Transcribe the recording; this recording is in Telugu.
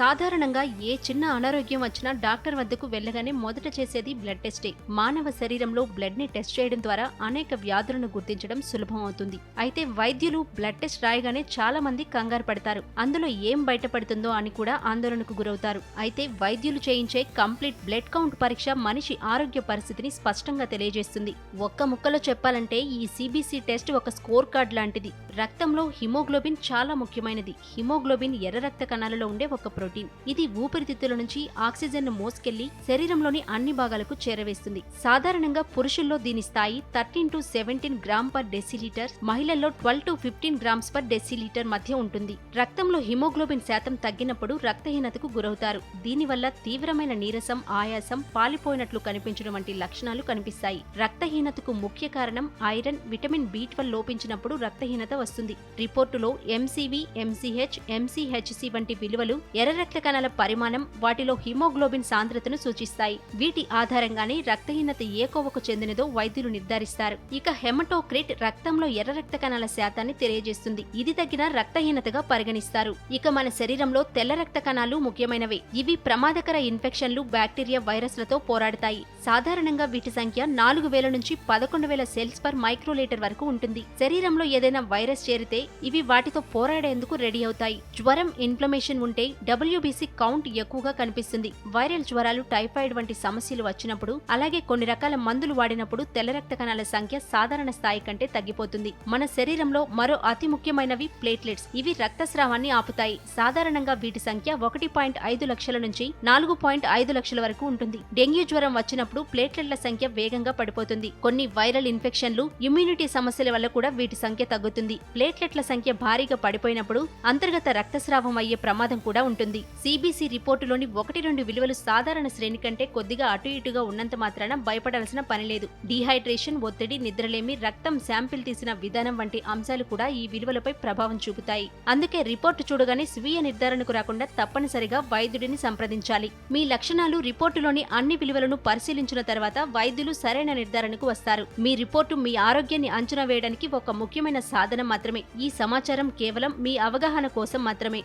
సాధారణంగా ఏ చిన్న అనారోగ్యం వచ్చినా డాక్టర్ వద్దకు వెళ్ళగానే మొదట చేసేది బ్లడ్ టెస్టే. మానవ శరీరంలో బ్లడ్ని టెస్ట్ చేయడం ద్వారా అనేక వ్యాధులను గుర్తించడం సులభం అవుతుంది. అయితే వైద్యులు బ్లడ్ టెస్ట్ రాయగానే చాలా మంది కంగారు పడతారు. అందులో ఏం బయటపడుతుందో అని కూడా ఆందోళనకు గురవుతారు. అయితే వైద్యులు చేయించే కంప్లీట్ బ్లడ్ కౌంట్ పరీక్ష మనిషి ఆరోగ్య పరిస్థితిని స్పష్టంగా తెలియజేస్తుంది. ఒక్క ముక్కలో చెప్పాలంటే ఈ సిబిసి టెస్ట్ ఒక స్కోర్ కార్డ్ లాంటిది. రక్తంలో హిమోగ్లోబిన్ చాలా ముఖ్యమైనది. హిమోగ్లోబిన్ ఎర్ర రక్త కణాలలో ఉండే ఒక కెరోటిన్ ఇది ఊపిరితిత్తుల నుంచి ఆక్సిజన్ను మోసుకెళ్ళి శరీరంలోని అన్ని భాగాలకు చేరవేస్తుంది. సాధారణంగా పురుషుల్లో దీని స్థాయి thirteen to seventeen gram per decilitre మహిళల్లో twelve to fifteen grams per decilitre మధ్య ఉంటుంది. రక్తంలో హిమోగ్లోబిన్ శాతం తగ్గినప్పుడు రక్తహీనతకు గురవుతారు. దీనివల్ల తీవ్రమైన నీరసం ఆయాసం పాలిపోయినట్లు కనిపించడం వంటి లక్షణాలు కనిపిస్తాయి. రక్తహీనతకు ముఖ్య కారణం ఐరన్ విటమిన్ బి ట్వెల్వ్ లోపించినప్పుడు రక్తహీనత వస్తుంది. రిపోర్టులో ఎంసీవి ఎంసీహెచ్ ఎంసీహెచ్సి వంటి విలువలు ఎర్ర రక్త కణాల పరిమాణం వాటిలో హిమోగ్లోబిన్ సాంద్రతను సూచిస్తాయి. వీటి ఆధారంగానే రక్తహీనత ఏ కోవకు చెందినదో వైద్యులు నిర్ధారిస్తారు. ఇక హెమటోక్రిట్ రక్తంలో ఎర్ర రక్త కణాల శాతాన్ని తెలియజేస్తుంది. ఇది తగిన రక్తహీనతగా పరిగణిస్తారు. ఇక మన శరీరంలో తెల్ల రక్త కణాలు ముఖ్యమైనవే. ఇవి ప్రమాదకర ఇన్ఫెక్షన్లు బ్యాక్టీరియా వైరస్లతో పోరాడతాయి. సాధారణంగా వీటి సంఖ్య నాలుగు వేల నుంచి పదకొండు వేల సెల్స్ పర్ మైక్రోలీటర్ వరకు ఉంటుంది. శరీరంలో ఏదైనా వైరస్ చేరితే ఇవి వాటితో పోరాడేందుకు రెడీ అవుతాయి. జ్వరం ఇన్ఫ్లమేషన్ ఉంటే డబ్ల్యూబీసీ కౌంట్ ఎక్కువగా కనిపిస్తుంది. వైరల్ జ్వరాలు టైఫాయిడ్ వంటి సమస్యలు వచ్చినప్పుడు అలాగే కొన్ని రకాల మందులు వాడినప్పుడు తెల్ల రక్త కణాల సంఖ్య సాధారణ స్థాయి కంటే తగ్గిపోతుంది. మన శరీరంలో మరో అతి ముఖ్యమైనవి ప్లేట్లెట్స్. ఇవి రక్తస్రావాన్ని ఆపుతాయి. సాధారణంగా వీటి సంఖ్య ఒకటి పాయింట్ ఐదు లక్షల నుంచి నాలుగు పాయింట్ ఐదు లక్షల వరకు ఉంటుంది. డెంగ్యూ జ్వరం వచ్చినప్పుడు ప్లేట్లెట్ల సంఖ్య వేగంగా పడిపోతుంది. కొన్ని వైరల్ ఇన్ఫెక్షన్లు ఇమ్యూనిటీ సమస్యల వల్ల కూడా వీటి సంఖ్య తగ్గుతుంది. ప్లేట్లెట్ల సంఖ్య భారీగా పడిపోయినప్పుడు అంతర్గత రక్తస్రావం అయ్యే ప్రమాదం కూడా ఉంటుంది. సిబిసి రిపోర్టులోని ఒకటి రెండు విలువలు సాధారణ శ్రేణి కంటే కొద్దిగా అటు ఇటుగా ఉన్నంత మాత్రాన భయపడాల్సిన పనిలేదు డీహైడ్రేషన్ ఒత్తిడి నిద్రలేమి రక్తం శాంపిల్ తీసిన విధానం వంటి అంశాలు కూడా ఈ విలువలపై ప్రభావం చూపుతాయి. అందుకే రిపోర్టు చూడగానే స్వీయ నిర్ధారణకు రాకుండా తప్పనిసరిగా వైద్యుడిని సంప్రదించాలి. మీ లక్షణాలు రిపోర్టులోని అన్ని విలువలను పరిశీలించిన తర్వాత వైద్యులు సరైన నిర్ధారణకు వస్తారు. మీ రిపోర్టు మీ ఆరోగ్యాన్ని అంచనా వేయడానికి ఒక ముఖ్యమైన సాధనం మాత్రమే. ఈ సమాచారం కేవలం మీ అవగాహన కోసం మాత్రమే.